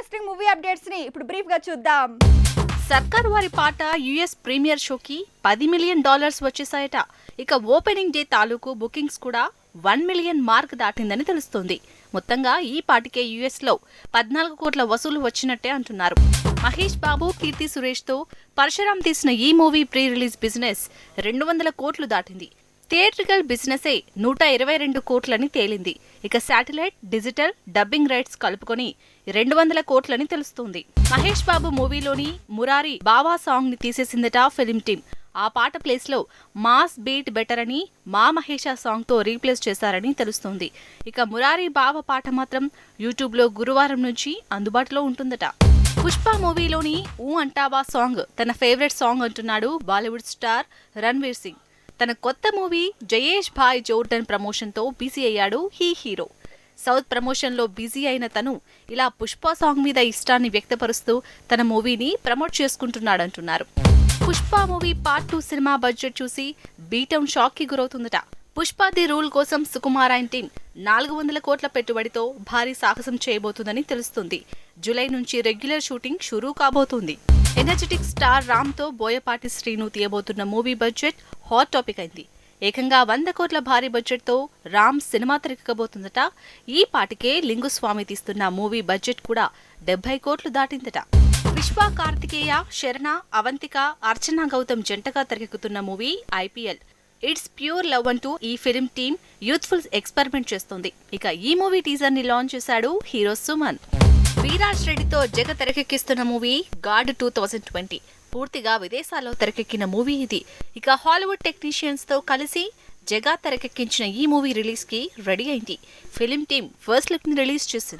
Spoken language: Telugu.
ఇంట్రెస్టింగ్ మూవీ అప్డేట్స్ని ఇప్పుడు బ్రీఫ్గా చూద్దాం. సర్కార్ వారి పాట యుఎస్ ప్రీమియర్ షోకి పది మిలియన్ డాలర్స్ వచ్చేసాయట ఇక ఓపెనింగ్ డే తాలూకు బుకింగ్స్ కూడా వన్ మిలియన్ మార్క్ దాటిందని తెలుస్తోంది. మొత్తంగా ఈ పాటికే యుఎస్లో పద్నాలుగు కోట్ల వసూలు వచ్చినట్టే అంటున్నారు. మహేష్ బాబు కీర్తి సురేష్తో పరశురాం తీసిన ఈ మూవీ ప్రీ రిలీజ్ బిజినెస్ రెండు వందల కోట్లు దాటింది. థియేట్రికల్ బిజినెసే నూట ఇరవై రెండు కోట్లని తేలింది. ఇక శాటిలైట్ డిజిటల్ డబ్బింగ్ రైట్స్ కలుపుకొని రెండు వందల కోట్లని తెలుస్తుంది. మహేష్ బాబు మూవీలోని మురారి బావా సాంగ్ని తీసేసిందట ఫిలిం టీమ్. ఆ పాట ప్లేస్లో మాస్ బీట్ బెటర్ అని మా మహేష సాంగ్తో రీప్లేస్ చేశారని తెలుస్తోంది. ఇక మురారి బావ పాట మాత్రం యూట్యూబ్లో గురువారం నుంచి అందుబాటులో ఉంటుందట. పుష్ప మూవీలోని ఊ అంటావా సాంగ్ తన ఫేవరెట్ సాంగ్ అంటున్నాడు బాలీవుడ్ స్టార్ రణ్వీర్ సింగ్. తన కొత్త మూవీ జయేష్ భాయ్ జోర్డన్ ప్రమోషన్తో బిజీ అయ్యాడు హీ హీరో. సౌత్ ప్రమోషన్లో బిజీ అయిన తను ఇలా పుష్ప సాంగ్ మీద ఇష్టాన్ని వ్యక్తపరుస్తూ తన మూవీని promote చేసుకుంటున్నాడంటున్నారు. Pushpa movie part two cinema budget చూసి బీటౌన్ షాక్కి గురవుతుందట. పుష్ప ది రూల్ కోసం సుకుమార్ ఆయన టీం నాలుగు వందల కోట్ల పెట్టుబడితో భారీ సాహసం చేయబోతుందని తెలుస్తుంది. జూలై నుంచి రెగ్యులర్ షూటింగ్ షురూ కాబోతుంది. ఎనర్జెటిక్ స్టార్ రామ్తో బోయపాటి శ్రీను తీయబోతున్న మూవీ బడ్జెట్ హాట్ టాపిక్ అయింది. ఏకంగా వంద కోట్ల భారీ బడ్జెట్తో రామ్ సినిమా తెరకెక్కబోతుందట. ఈ పాటికే లింగుస్వామి తీస్తున్న మూవీ బడ్జెట్ కూడా డెబ్బై కోట్లు దాటిందట. విశ్వ కార్తికేయ శరణ అవంతిక అర్చన గౌతమ్ జంటగా తెరకెక్కుతున్న movie IPL it's pure love అంటూ ఈ ఫిలిం టీమ్ యూత్ఫుల్ ఎక్స్పెరిమెంట్ చేస్తుంది. ఇక ఈ మూవీ టీజర్ని లాంచ్ చేశాడు హీరో సుమన్ విరాజ్ రెడ్డితో జగ తెరకెక్కిస్తున్న movie god two thousand twenty. పూర్తిగా విదేశాల్లో తెరకెక్కిన మూవీ ఇది. ఇక హాలీవుడ్ టెక్నీషియన్స్తో కలిసి జగా తెరకెక్కించిన ఈ మూవీ రిలీజ్కి రెడీ అయింది. ఫిలిం టీమ్ ఫస్ట్ లుక్ని రిలీజ్ చేసింది.